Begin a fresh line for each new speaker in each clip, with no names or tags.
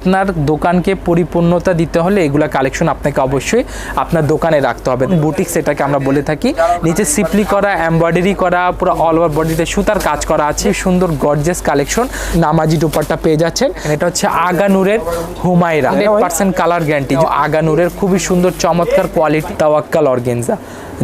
আপনার দোকানকে পরিপূর্ণতা দিতে হলে এগুলা কালেকশন আপনাকে অবশ্যই আপনার দোকানে রাখতে হবে। বুটিক্স এটাকে আমরা বলে থাকি। নিচে সিপলি করা এমব্রয়ডারি করা, পুরো অল ওভার বডিতে সুতার কাজ করা আছে। সুন্দর গর্জেস কালেকশন নামাজি দুপাট্টা পেয়ে যাচ্ছেন। এটা হচ্ছে আগানুরের হুমায়রা। পার্সেন্ট কালার গ্যারান্টি আগানুরের খুবই সুন্দর, চমৎকার কোয়ালিটি তাওয়াক্কাল অর্গেনজা।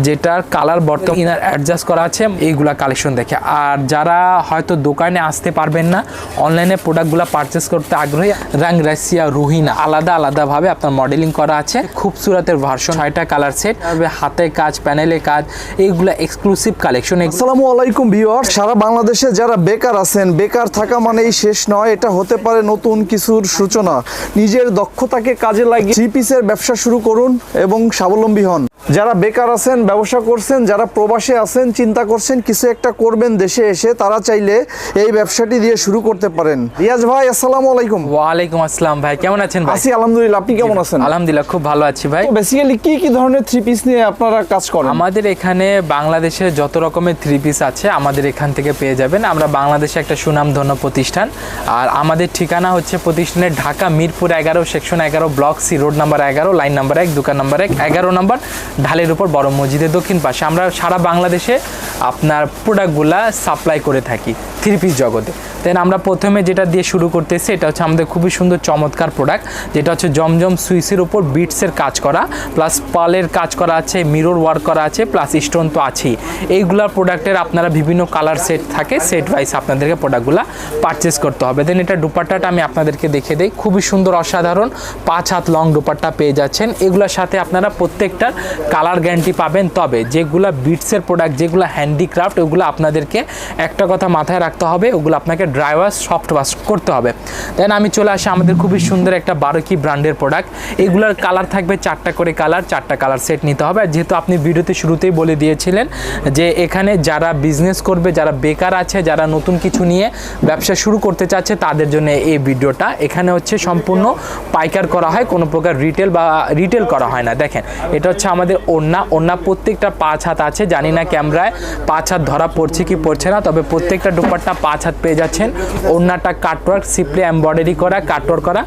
যেটার কালার বর্তমান ইনার অ্যাডজাস্ট করা আছে এইগুলা কালেকশন দেখে। আর যারা হয়তো দোকানে আসতে পারবেন না অনলাইনে প্রোডাক্টগুলো পারচেস করতে আগ্রহী রাং রাশিয়া রুহিনা আলাদা আলাদাভাবে আপনার মডেলিং করা আছে। খুবসুরতের ভার্সন ছয়টা কালার সেট হাতে কাজ প্যানেলে কাজ এইগুলা এক্সক্লুসিভ কালেকশন
আসসালামু আলাইকুম ভিউয়ার সারা বাংলাদেশে যারা বেকার আছেন বেকার থাকা মানেই শেষ নয় এটা হতে পারে নতুন কিছুর সূচনা। নিজের দক্ষতাকে কাজে লাগিয়ে থ্রি পিসের ব্যবসা শুরু করুন এবং স্বাবলম্বী হন। যারা বেকার আছেন ব্যবসা করছেন যারা প্রবাসে আছেন চিন্তা করছেন কিছু একটা করবেন দেশে এসে তারা চাইলে এই ব্যবসাটি দিয়ে শুরু করতে পারেন। রিয়াজ ভাই আসসালামু আলাইকুম।
ওয়ালাইকুম আসসালাম ভাই কেমন আছেন ভাই?
আছি আলহামদুলিল্লাহ। আপনি কেমন আছেন?
আলহামদুলিল্লাহ খুব ভালো আছি ভাই।
বেসিক্যালি কি কি ধরনের থ্রি পিস নিয়ে আপনারা কাজ করেন?
আমাদের এখানে বাংলাদেশে যত রকমের থ্রি পিস আছে আমাদের এখান থেকে পেয়ে যাবেন। আমরা বাংলাদেশে একটা সুনামধন্য প্রতিষ্ঠান। আর আমাদের ঠিকানা হচ্ছে প্রতিষ্ঠানের ঢাকা মিরপুর এগারো সেকশন এগারো ব্লক সি রোড নাম্বার এগারো লাইন নাম্বার এক দোকান নাম্বার এক এগারো নাম্বার ঢালের উপর, বড় মসজিদের দক্ষিণ পাশে। আমরা সারা বাংলাদেশে আপনার প্রোডাক্টগুলা সাপ্লাই করে থাকি থ্রি পিস জগতে। দেন আমরা প্রথমে যেটা দিয়ে শুরু করতেছি, এটা হচ্ছে আমাদের খুবই সুন্দর চমৎকার প্রোডাক্ট যেটা হচ্ছে জমজম সুইসের উপর বিটসের কাজ করা প্লাস পালের কাজ করা আছে মিরর ওয়ার্ক করা আছে প্লাস স্টোন তো আছেই। এইগুলা প্রোডাক্টের আপনারা বিভিন্ন কালার সেট থাকে সেট ওয়াইজ আপনাদেরকে প্রোডাক্টগুলো পারচেস করতে হবে। দেন এটা দুপাট্টাটা আমি আপনাদেরকে দেখে দিই, খুবই সুন্দর, অসাধারণ, পাঁচ হাত লং দুপাট্টা পেয়ে যাচ্ছেন। এগুলোর সাথে আপনারা প্রত্যেকটার কালার গ্যারান্টি পাবেন। তবে যেগুলা বিটসের প্রোডাক্ট যেগুলো হ্যান্ডিক্রাফট ওগুলো আপনাদেরকে একটা কথা মাথায় রাখতে হবে, ওগুলো আপনাকে ড্রাই ওয়াশ সফট ওয়াশ করতে হবে। দেন আমি চলে আসি আমাদের খুবই সুন্দর একটা বারোকি ব্র্যান্ডের প্রোডাক্ট এগুলোর কালার থাকবে চারটা করে কালার, চারটা কালার সেট নিতে হবে। আর যেহেতু আপনি ভিডিওতে শুরুতেই বলে দিয়েছিলেন যে এখানে যারা বিজনেস করবে, যারা বেকার আছে, যারা নতুন কিছু নিয়ে ব্যবসা শুরু করতে চাচ্ছে, তাদের জন্য এই ভিডিওটা। এখানে হচ্ছে সম্পূর্ণ পাইকার করা হয়, কোনো প্রকার রিটেল বা রিটেল করা হয় না। দেখেন, এটা হচ্ছে আমাদের ওড়না ওড়না প্রত্যেকটা পাঁচ হাত আছে, জানি না ক্যামেরায় পাঁচ হাত ধরা পড়ছে কি পড়ছে না, তবে প্রত্যেকটা দুপাট্টা পাঁচ হাত পেয়ে যাচ্ছেন। ওড়নাটা কাটওয়ার্ক সিপলি এমব্রয়ডারি করা কাটওয়ার্ক করা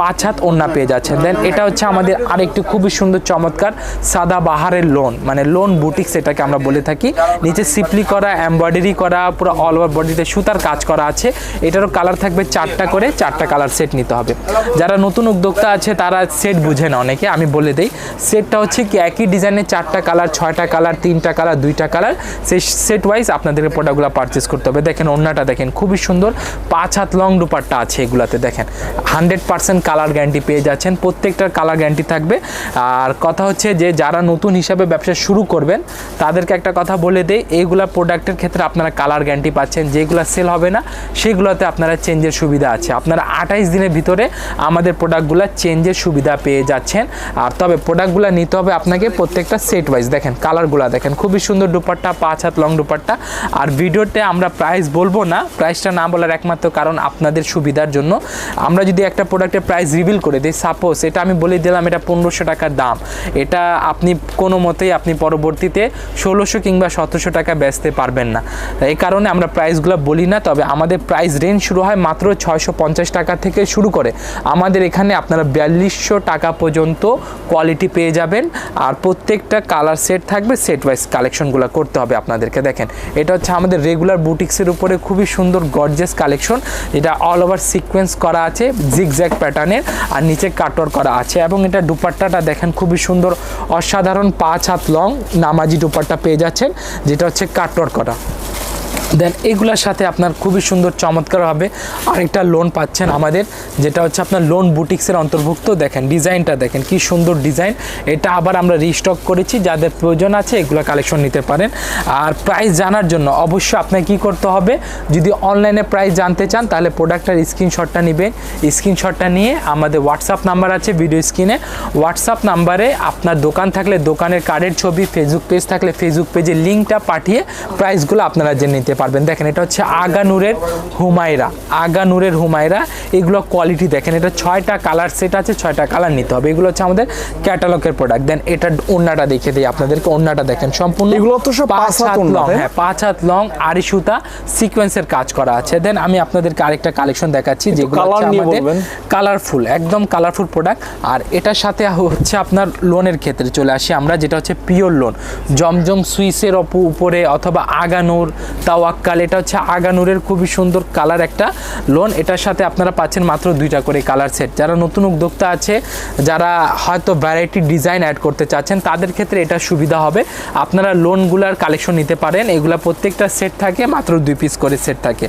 পাঁচ হাত ওড়না পেয়ে যাচ্ছেন। দেন এটা হচ্ছে আমাদের আরেকটি খুবই সুন্দর, চমৎকার সাদা বাহারের লোন মানে লোন বুটিক্স এটাকে আমরা বলে থাকি। নিচে সিপলি করা এমব্রয়ডারি করা, পুরো অল ওভার বডিতে সুতার কাজ করা আছে। এটারও কালার থাকবে চারটা করে, চারটা কালার সেট নিতে হবে। যারা নতুন উদ্যোক্তা আছে, তারা সেট বুঝে না অনেকে, আমি বলে দিই। সেটটা হচ্ছে কি একই ডিজাইনের চারটা কালার ছয়টা কালার তিনটা কালার দুইটা কালার সেই সেট ওয়াইজ আপনাদেরকে প্রোডাক্টগুলো পারচেস করতে হবে। দেখেন, ওড়নাটা দেখেন, খুবই সুন্দর। পাঁচ হাত লং দুপাট্টা আছে এগুলাতে, দেখেন। হান্ড্রেড পার্সেন্ট কালার গ্যারান্টি পেয়ে যাচ্ছেন, প্রত্যেকটার কালার গ্যারান্টি থাকবে। আর কথা হচ্ছে যে, যারা নতুন হিসাবে ব্যবসা শুরু করবেন, তাদেরকে একটা কথা বলে দেই, এইগুলা প্রোডাক্টের ক্ষেত্রে আপনারা কালার গ্যারান্টি পাচ্ছেন, যেগুলো সেল হবে না, সেগুলোতে আপনারা চেঞ্জের সুবিধা আছে। আপনারা আঠাইশ দিনের ভিতরে আমাদের প্রোডাক্টগুলো চেঞ্জের সুবিধা পেয়ে যাচ্ছেন। আর তবে প্রোডাক্টগুলো নিতে হবে আপনাকে প্রত্যেকটা সেট ওয়াইজ দেখেন কালারগুলো দেখেন, খুবই সুন্দর দুপাট্টা, পাঁচ হাত লং দুপাট্টা। আর ভিডিওতে আমরা প্রাইস বলব না প্রাইসটা না বলার একমাত্র কারণ আপনাদের সুবিধার জন্য। আমরা যদি একটা প্রোডাক্টের প্রাইস রিভিল করে দিই সাপোজ এটা আমি বলে দিলাম, এটা পনেরোশো টাকার দাম। এটা আপনি কোনো মতেই আপনি পরবর্তীতে ষোলোশো কিংবা সতেরোশো টাকা বেচতে পারবেন না। এই কারণে আমরা প্রাইসগুলো বলি না, তবে আমাদের প্রাইস রেঞ্জ শুরু হয় মাত্র ছয়শো পঞ্চাশ টাকা থেকে শুরু করে। আমাদের এখানে আপনারা বিয়াল্লিশশো টাকা পর্যন্ত কোয়ালিটি পেয়ে যাবেন। আর প্রত্যেকটা কালার সেট থাকবে সেট ওয়াইজ কালেকশনগুলো করতে হবে আপনাদেরকে। দেখেন, এটা হচ্ছে আমাদের রেগুলার বুটিক্সের উপরে খুবই সুন্দর গর্জেস কালেকশন যেটা অল ওভার সিকোয়েন্স করা আছে জিগজ্যাগ প্যাটার্নের আর নিচে কাটর করা আছে। এবং এটা দুপাট্টাটা দেখেন খুবই সুন্দর, অসাধারণ পাঁচ হাত লং নামাজি দুপাট্টা পেয়ে যাচ্ছেন, যেটা হচ্ছে কাটর করা। দেন এগুলোর সাথে আপনার খুবই সুন্দর চমৎকার হবে। আরেকটা লোন পাচ্ছেন আমাদের, যেটা হচ্ছে আপনার লোন বুটিক্সের অন্তর্ভুক্ত। দেখেন, ডিজাইনটা দেখেন, কি সুন্দর ডিজাইন। এটা আবার আমরা রিস্টক করেছি, যাদের প্রয়োজন আছে এগুলো কালেকশন নিতে পারেন। আর প্রাইস জানার জন্য অবশ্যই আপনাকে কি করতে হবে, যদি অনলাইনে প্রাইস জানতে চান, তাহলে প্রোডাক্টটার স্ক্রিনশটটা নেবেন। স্ক্রিনশটটা নিয়ে আমাদের হোয়াটসঅ্যাপ নাম্বার আছে ভিডিও স্ক্রিনে হোয়াটসঅ্যাপ নাম্বারে আপনার দোকান থাকলে দোকানের কার্ডের ছবি ফেসবুক পেজ থাকলে ফেসবুক পেজের লিঙ্কটা পাঠিয়ে প্রাইসগুলো আপনারা জেনে নিতে পারবেন। দেখেন এটা হচ্ছে আগানুরের হুমায়রা। আগানুরের হুমায়রা এগুলো কোয়ালিটি দেখেন এটা ছয়টা কালার সেট আছে ছয়টা কালার নিতে হবে। এগুলো হচ্ছে আমাদের ক্যাটালগের প্রোডাক্ট দেন এটা ওন্নাটা দেখে দিই আপনাদেরকে ওন্নাটা দেখেন সম্পূর্ণ
এগুলো তো সব পাঁচ হাত
লং হ্যাঁ পাঁচ হাত লং আড়ি সুতা সিকোয়েন্সের কাজ করা আছে। দেন আমি আপনাদেরকে আরেকটা কালেকশন দেখাচ্ছি যেগুলো আমাদের
বলবেন।
কালারফুল একদম কালারফুল প্রোডাক্ট আর এটার সাথে হচ্ছে আপনার লোনের ক্ষেত্রে চলে আসি আমরা যেটা হচ্ছে পিওর লোন জমজম সুইসের উপরে অথবা আগানুর তাওয়াক্কাল এটা হচ্ছে আগানুরের খুবই সুন্দর কালার একটা লোন। এটার সাথে আপনারা পাচ্ছেন মাত্র দুইটা করে কালার সেট। যারা নতুন উদ্যোক্তা আছে যারা হয়তো ভ্যারাইটি ডিজাইন অ্যাড করতে চাচ্ছেন তাদের ক্ষেত্রে এটা সুবিধা হবে। আপনারা লোনগুলার কালেকশন নিতে পারেন। এগুলা প্রত্যেকটা সেট থাকে মাত্র দুই পিস করে সেট থাকে।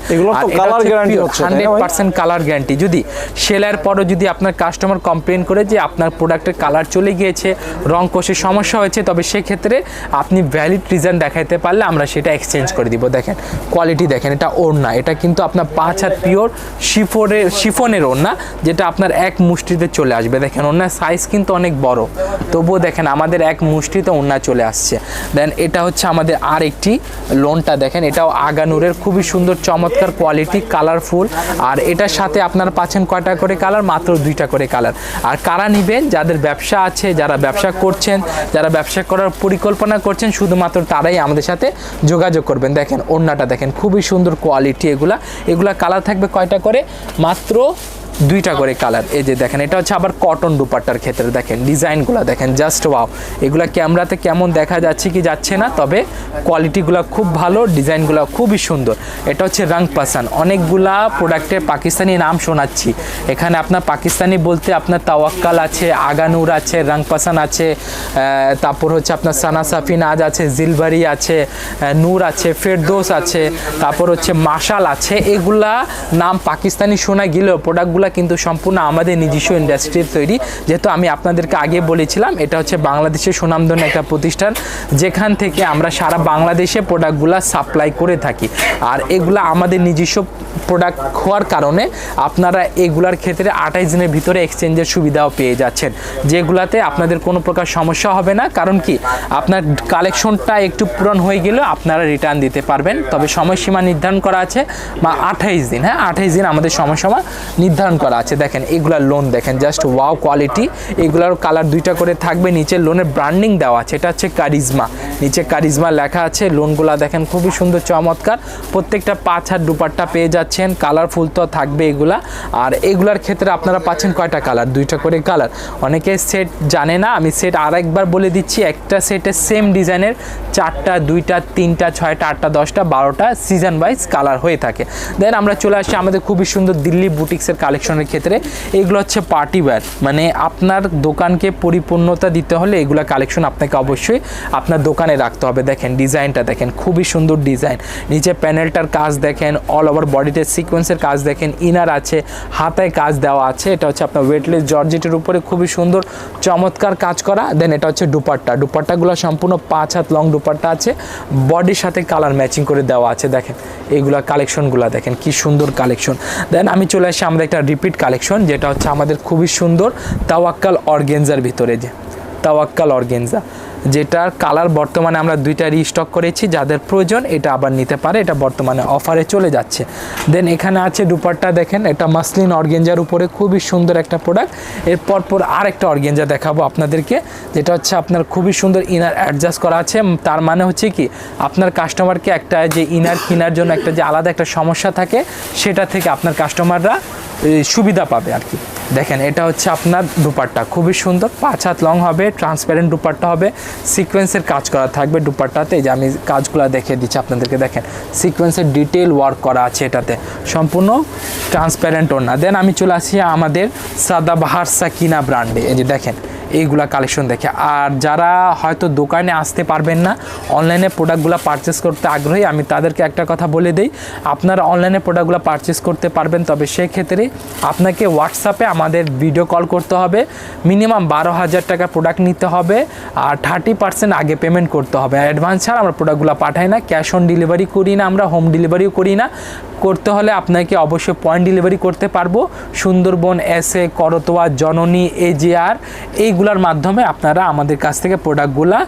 হান্ড্রেড পার্সেন্ট কালার গ্যারান্টি যদি সেলার পরও যদি আপনার কাস্টমার কমপ্লেন করে যে আপনার প্রোডাক্টের কালার চলে গিয়েছে রং কষে সমস্যা হয়েছে তবে সেক্ষেত্রে আপনি ভ্যালিড রিজন দেখাইতে পারলে আমরা সেটা এক্সচেঞ্জ করে দিব। দেখেন কোয়ালিটি দেখেন, এটা ওড়না। এটা কিন্তু আপনার পাঁচ হাত পিওর শিফনের শিফনের ওড়না, যেটা আপনার এক মুষ্টিতে চলে আসবে। দেখেন, ওড়নার সাইজ কিন্তু অনেক বড়। তবুও দেখেন, আমাদের এক মুষ্টিতে ওড়না চলে আসছে। দেন এটা হচ্ছে আমাদের আর একটি লোনটা দেখেন, এটাও আগানুরের খুবই সুন্দর, চমৎকার কোয়ালিটি কালারফুল আর এটার সাথে আপনার পাচ্ছেন কয়টা করে কালার মাত্র দুইটা করে কালার আর কারা নিবেন? যাদের ব্যবসা আছে, যারা ব্যবসা করছেন, যারা ব্যবসা করার পরিকল্পনা করছেন, শুধুমাত্র তারাই আমাদের সাথে যোগাযোগ করবেন। দেখেন ওড়নাটা দেখেন খুবই সুন্দর কোয়ালিটি এগুলা। এগুলা কালার থাকবে কয়টা করে? মাত্র দুইটা করে কালার এই যে দেখেন, এটা হচ্ছে আবার কটন দুপাট্টার ক্ষেত্রে দেখেন, ডিজাইনগুলো দেখেন জাস্ট ওয়াও এগুলা ক্যামেরাতে কেমন দেখা যাচ্ছে কি যাচ্ছে না, তবে কোয়ালিটিগুলো খুব ভালো, ডিজাইনগুলো খুবই সুন্দর। এটা হচ্ছে রং পাসান অনেকগুলা প্রোডাক্টের পাকিস্তানি নাম শোনাচ্ছি। এখানে আপনার পাকিস্তানি বলতে আপনার তাওয়াক্কাল আছে, আগানুর আছে রং পাসান আছে তারপর হচ্ছে আপনার সানা সাফিন আজ আছে, জিলবারি আছে নূর আছে, ফেরদোস আছে, তারপর হচ্ছে মাশাল আছে। এগুলা নাম পাকিস্তানি শোনা গেলেও প্রোডাক্টগুলো কিন্তু সম্পূর্ণ আমাদের নিজস্ব ইন্ডাস্ট্রির তৈরি। যেহেতু আমি আপনাদেরকে আগে বলেছিলাম, এটা হচ্ছে বাংলাদেশের সুনামধন্য একটা প্রতিষ্ঠান, যেখান থেকে আমরা সারা বাংলাদেশে প্রোডাক্টগুলো সাপ্লাই করে থাকি। আর এগুলা আমাদের নিজস্ব প্রোডাক্ট হওয়ার কারণে আপনারা এগুলার ক্ষেত্রে আঠাইশ দিনের ভিতরে এক্সচেঞ্জের সুবিধাও পেয়ে যাচ্ছেন। যেগুলাতে আপনাদের কোনো প্রকার সমস্যা হবে না, কারণ কি? আপনার কালেকশনটা একটু পূরণ হয়ে গেলেও আপনারা রিটার্ন দিতে পারবেন। তবে সময়সীমা নির্ধারণ করা আছে, বা আঠাইশ দিন হ্যাঁ? আঠাইশ দিন আমাদের সময়সীমা নির্ধারণ করা আছে। দেখেন, এগুলার লোন দেখেন জাস্ট ওয়াও কোয়ালিটি এগুলার কালার দুইটা করে থাকবে নিচে লোনের ব্র্যান্ডিং দেওয়া আছে। এটা হচ্ছে কারিজমা নিচে কারিজমা লেখা আছে লোনগুলা দেখেন খুবই সুন্দর, চমৎকার। প্রত্যেকটা পাঁচ হাত দুপাট্টা পেয়ে যাচ্ছেন কালারফুল তো থাকবে এগুলা। আর এগুলার ক্ষেত্রে আপনারা পাচ্ছেন কয়টা কালার দুইটা করে কালার অনেকে সেট জানে না, আমি সেট আর একবার বলে দিচ্ছি, একটা সেটের সেম ডিজাইনের চারটা, দুইটা, তিনটা, ছয়টা, আটটা, দশটা, বারোটা সিজন ওয়াইজ কালার হয়ে থাকে। দেন আমরা চলে আসি আমাদের খুবই সুন্দর দিল্লি বুটিক্সের কালেকশনের ক্ষেত্রে, এগুলো হচ্ছে পার্টি ওয়্যার মানে আপনার দোকানকে পরিপূর্ণতা দিতে হলে এগুলো কালেকশন আপনাকে অবশ্যই আপনার দোকানে রাখতে হবে। দেখেন, ডিজাইনটা দেখেন, খুবই সুন্দর ডিজাইন। নিচে প্যানেলটার কাজ দেখেন অল ওভার বডিতে সিকোয়েন্সের কাজ দেখেন ইনার আছে, হাতায় কাজ দেওয়া আছে। এটা হচ্ছে আপনার ওয়েটলেস জর্জেটের উপরে খুবই সুন্দর, চমৎকার কাজ করা। দেন এটা হচ্ছে দুপাট্টা। দুপাট্টাগুলো সম্পূর্ণ পাঁচ হাত লং দুপাট্টা আছে। বডির সাথে কালার ম্যাচিং করে দেওয়া আছে। দেখেন এইগুলা কালেকশনগুলো দেখেন, কি সুন্দর কালেকশন দেন আমি চলে আসি, আমাদের একটা রিপিট কালেকশন, যেটা হচ্ছে আমাদের খুবই সুন্দর তাওয়াক্কাল অর্গেনজার ভিতরে যে, তাওয়াক্কাল অর্গেনজা, যেটার কালার বর্তমানে আমরা দুইটা রিস্টক করেছি, যাদের প্রয়োজন এটা আবার নিতে পারে, এটা বর্তমানে অফারে চলে যাচ্ছে। দেন এখানে আছে দুপাট্টা দেখেন, এটা মাসলিন অর্গেঞ্জার উপরে খুবই সুন্দর একটা প্রোডাক্টের পরপর আর একটা অর্গেঞ্জা দেখাবো আপনাদেরকে, যেটা হচ্ছে আপনার খুবই সুন্দর ইনার অ্যাডজাস্ট করা আছে। তার মানে হচ্ছে কি, আপনার কাস্টমারকে একটা যে ইনার কেনার জন্য একটা যে আলাদা একটা সমস্যা থাকে, সেটা থেকে আপনার কাস্টমাররা সুবিধা পাবে আর কি। দেখেন, এটা হচ্ছে আপনার দুপাট্টা। খুবই সুন্দর, পাঁচ হাত লং হবে ট্রান্সপারেন্ট দুপাট্টা হবে। সিকোয়েন্সের কাজ করা থাকবে দুপাট্টাতে। যে আমি কাজগুলো দেখিয়ে দিচ্ছি আপনাদেরকে, দেখেন। সিকোয়েন্সের ডিটেল ওয়ার্ক করা আছে এটাতে। সম্পূর্ণ ট্রান্সপারেন্ট ওর না দেন আমি চলে আসি আমাদের সাদা সাদাবাহার সাকিনা ব্র্যান্ডে এই যে দেখেন, এইগুলা কালেকশন দেখে। আর যারা হয়তো দোকানে আসতে পারবেন না অনলাইনে প্রোডাক্টগুলো পারচেস করতে আগ্রহী, আমি তাদেরকে একটা কথা বলে দিই। আপনারা অনলাইনে প্রোডাক্টগুলো পারচেস করতে পারবেন, তবে সেক্ষেত্রে আপনাকে হোয়াটসঅ্যাপে আমাদের ভিডিও কল করতে হবে। মিনিমাম বারো হাজার টাকা প্রোডাক্ট নিতে হবে আর থার্টি পার্সেন্ট আগে পেমেন্ট করতে হবে। অ্যাডভান্স ছাড়া আমরা প্রোডাক্টগুলো পাঠাই না ক্যাশ অন ডেলিভারি করি না, আমরা হোম ডেলিভারিও করি না। করতে হলে আপনাকে অবশ্যই পয়েন্ট ডেলিভারি করতে পারব। সুন্দরবন এসে করতোয়া, জননী এজিআর এইগুলার মাধ্যমে আপনারা আমাদের কাছ থেকে প্রোডাক্টগুলা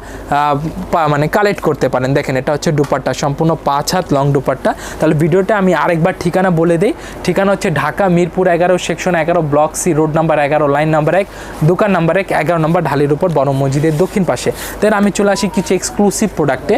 মানে কালেক্ট করতে পারেন। দেখেন, এটা হচ্ছে দুপাট্টা, সম্পূর্ণ পাঁচ হাত লং দুপাট্টা। তাহলে ভিডিওটা আমি আরেকবার ঠিকানা বলে দিই। ঠিকানা হচ্ছে ঢাকা মিরপুর এগারো সেকশন এগারো ব্লক সি রোড নাম্বার এগারো লাইন নাম্বার এক, দোকান নাম্বার এক, এগারো নম্বর ঢালির উপর বড় মসজিদের দক্ষিণ পাশে। দেন আমি চলে আসি কিছু এক্সক্লুসিভ প্রোডাক্টে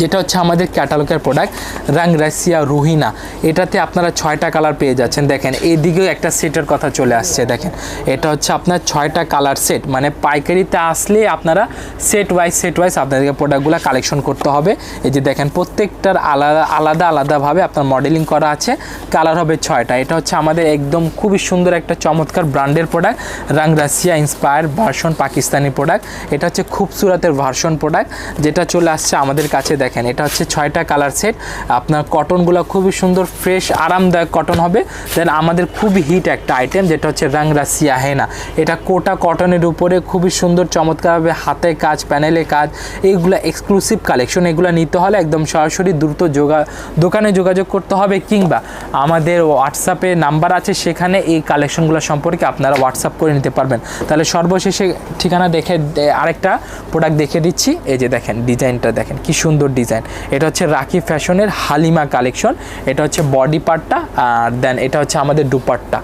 যেটা হচ্ছে আমাদের ক্যাটালগের প্রোডাক্ট রাং রাশিয়া রুহিনা এটাতে আপনারা ছয়টা কালার পেয়ে যাচ্ছেন। দেখেন এইদিকেও একটা সেটের কথা চলে আসছে, দেখেন। এটা হচ্ছে আপনার ছয়টা কালার সেট মানে পাইকারিতে আসলে আপনারা সেট ওয়াইজ সেট ওয়াইজ আপনাদেরকে প্রোডাক্টগুলো কালেকশন করতে হবে। এই যে দেখেন, প্রত্যেকটার আলাদা আলাদা, আলাদাভাবে আপনার মডেলিং করা আছে। কালার হবে ছয়টা। এটা হচ্ছে আমাদের একদম খুবই সুন্দর একটা চমৎকার ব্র্যান্ডের product Rang Rasiya inspire version Pakistani product এটা হচ্ছে খুবসুরতের ভার্সন প্রোডাক্ট যেটা চলে আসছে আমাদের কাছে। দেখেন, এটা হচ্ছে ছয়টা কালার সেট আপনার কটনগুলো খুবই সুন্দর ফ্রেশ আরামদায়ক কটন হবে। দেন আমাদের খুবই হিট একটা আইটেম যেটা হচ্ছে রাং রাশিয়া হেনা এটা কোটা কটনের উপরে খুবই সুন্দর, চমৎকারভাবে হাতে কাজ প্যানেলে কাজ, এইগুলো এক্সক্লুসিভ কালেকশন এগুলো নিতে হলে একদম সরাসরি দ্রুত যোগা দোকানে যোগাযোগ করতে হবে কিংবা আমাদের হোয়াটসঅ্যাপে নাম্বার আছে, সেখানে এই কালেকশনগুলো সম্পর্কে আপনারা হোয়াটসঅ্যাপ করে নিতে পারবেন। তাহলে সর্বশেষে ঠিকানা দেখে, আরেকটা প্রোডাক্ট দেখে দিচ্ছি। এই যে দেখেন ডিজাইনটা দেখেন, কি সুন্দর ডিজাইন। এটা হচ্ছে রাখি ফ্যাশনের হালিমা কালেকশন। এটা হচ্ছে বডি পার্টটা, আর দেন এটা হচ্ছে আমাদের দুপাট্টা।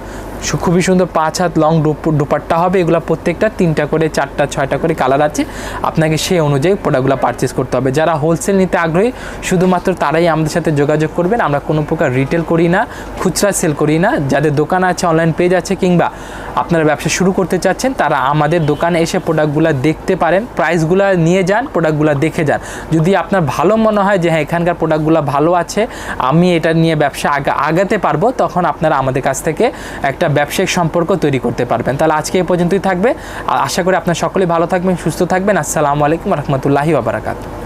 খুবই সুন্দর পাঁচ হাত লং দুপাট্টা হবে। এগুলো প্রত্যেকটা তিনটা করে, চারটা, ছয়টা করে কালার আছে। আপনাকে সেই অনুযায়ী প্রোডাক্টগুলো পারচেস করতে হবে। যারা হোলসেল নিতে আগ্রহী, শুধুমাত্র তারাই আমাদের সাথে যোগাযোগ করবেন। আমরা কোনো প্রকার রিটেল করি না, খুচরা সেল করি না। যাদের দোকান আছে অনলাইন পেজ আছে কিংবা আপনারা ব্যবসা শুরু করতে চাচ্ছেন, তারা আমাদের দোকানে এসে প্রোডাক্টগুলো দেখতে পারেন। প্রাইসগুলো নিয়ে যান প্রোডাক্টগুলো দেখে যান। যদি আপনার ভালো মনে হয় যে হ্যাঁ এখানকার প্রোডাক্টগুলো ভালো আছে, আমি এটা নিয়ে ব্যবসা আগা আগাতে পারব, তখন আপনারা আমাদের কাছ থেকে একটা ব্যবসায়িক সম্পর্ক তৈরি করতে পারবেন। তাহলে আজকে এই পর্যন্তই থাকবে। আর আশা করি আপনার সকলেই ভালো থাকবেন, সুস্থ থাকবেন। আসসালামু আলাইকুম রহমতুল্লাহি ওবরাকাতু